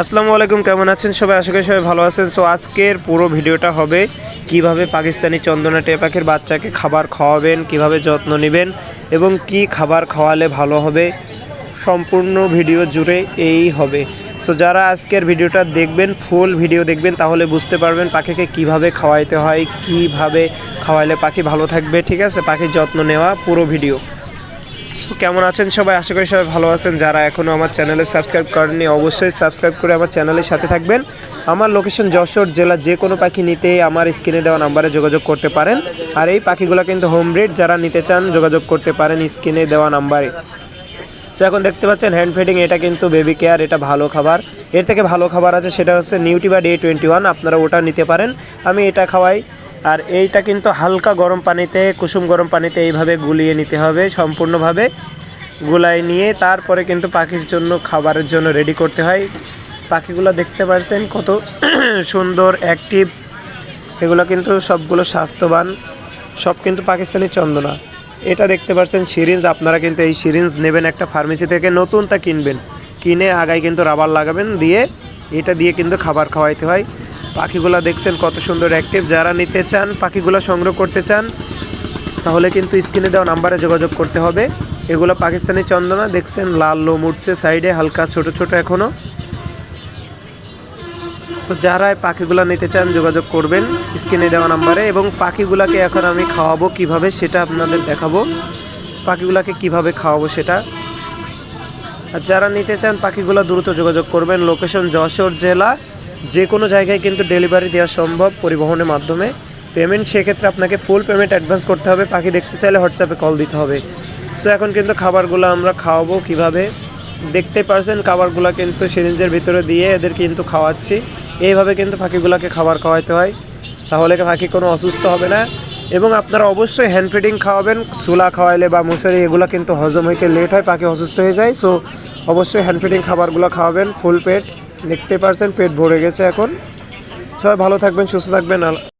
আসসালামু আলাইকুম, কেমন আছেন সবাই? আশা করি সবাই ভালো আছেন। সো আজকের পুরো ভিডিওটা হবে কীভাবে পাকিস্তানি চন্দনা টিয়া পাখির বাচ্চাকে খাবার খাওয়াবেন, কীভাবে যত্ন নেবেন এবং কি খাবার খাওয়ালে ভালো হবে। সম্পূর্ণ ভিডিও জুড়ে এই হবে। সো যারা আজকের ভিডিওটা দেখবেন, ফুল ভিডিও দেখবেন, তাহলে বুঝতে পারবেন পাখিকে কীভাবে খাওয়াইতে হয়, কীভাবে খাওয়াইলে পাখি ভালো থাকবে, ঠিক আছে? পাখির যত্ন নেওয়া পুরো ভিডিও। কেমন আছেন সবাই? আশা করি সবাই ভালো আছেন। যারা এখনও আমার চ্যানেলে সাবস্ক্রাইব করেননি, অবশ্যই সাবস্ক্রাইব করে আমার চ্যানেলের সাথে থাকবেন। আমার লোকেশন যশোর জেলা যে কোনো পাখি নিতে আমার স্ক্রিনে দেওয়া নাম্বারে যোগাযোগ করতে পারেন। আর এই পাখিগুলো কিন্তু হোম ব্রিড যারা নিতে চান যোগাযোগ করতে পারেন স্ক্রিনে দেওয়া নাম্বারে। তো এখন দেখতে পাচ্ছেন হ্যান্ড ফিডিং এটা কিন্তু বেবি কেয়ার এটা ভালো খাবার। এর থেকে ভালো খাবার আছে, সেটা হচ্ছে নিউটিবা ডে টোয়েন্টি ওয়ান আপনারা ওটা নিতে পারেন। আমি এটা খাওয়াই। আর এইটা কিন্তু হালকা গরম পানিতে, কুসুম গরম পানিতে এইভাবে গুলিয়ে নিতে হবে সম্পূর্ণভাবে। গুলাই নিয়ে তারপরে কিন্তু পাখির জন্য, খাবারের জন্য রেডি করতে হয়। পাখিগুলো দেখতে পাচ্ছেন কত সুন্দর অ্যাক্টিভ এগুলো কিন্তু সবগুলো স্বাস্থ্যবান। সব কিন্তু পাকিস্তানি চন্দনা। এটা দেখতে পাচ্ছেন সিরিঞ্জ। আপনারা কিন্তু এই সিরিঞ্জ নেবেন একটা ফার্মেসি থেকে, নতুনটা কিনবেন। কিনে আগায় কিন্তু রাবার লাগাবেন দিয়ে, এটা দিয়ে কিন্তু খাবার খাওয়াইতে হয়। পাখিগুলো দেখছেন কত সুন্দর অ্যাক্টিভ যারা নিতে চান, পাখিগুলো সংগ্রহ করতে চান, তাহলে কিন্তু স্ক্রিনে দেওয়া নাম্বারে যোগাযোগ করতে হবে। এগুলো পাকিস্তানি চন্দনা, দেখছেন লাল লোম উঠছে সাইডে, হালকা ছোট ছোট এখনও তো যারা পাখিগুলো নিতে চান, যোগাযোগ করবেন স্ক্রিনে দেওয়া নাম্বারে। এবং পাখিগুলোকে এখন আমি খাওয়াবো কীভাবে, সেটা আপনাদের দেখাবো। পাখিগুলোকে কীভাবে খাওয়াবো সেটা। আর যারা নিতে চান, পাখিগুলো দ্রুত যোগাযোগ করবেন। লোকেশন যশোর জেলা যে কোনো জায়গায় কিন্তু ডেলিভারি দেওয়া সম্ভব পরিবহনের মাধ্যমে। পেমেন্ট সেক্ষেত্রে আপনাকে ফুল পেমেন্ট অ্যাডভান্স করতে হবে। পাখি দেখতে চাইলে হোয়াটসঅ্যাপে কল দিতে হবে। সো এখন কিন্তু খাবারগুলো আমরা খাওয়াবো কীভাবে? দেখতে পারছেন খাবারগুলো কিন্তু সিরিঞ্জের ভিতরে দিয়ে এদের কিন্তু খাওয়াচ্ছি। এইভাবে কিন্তু পাখিগুলোকে খাবার খাওয়াইতে হয়। তাহলে পাখি কোনো অসুস্থ হবে না। এবং আপনারা অবশ্যই হ্যান্ড ফিডিং খাওয়াবেন। সুলা খাওয়াইলে বা মশারি, এগুলো কিন্তু হজম হইতে লেট হয়, পাখি অসুস্থ হয়ে যায়। সো অবশ্যই হ্যান্ড ফিডিং খাবারগুলো খাওয়াবেন ফুল পেট দেখতে পারছেন পেট ভরে গেছে এখন। সবাই ভালো থাকবেন সুস্থ থাকবেন।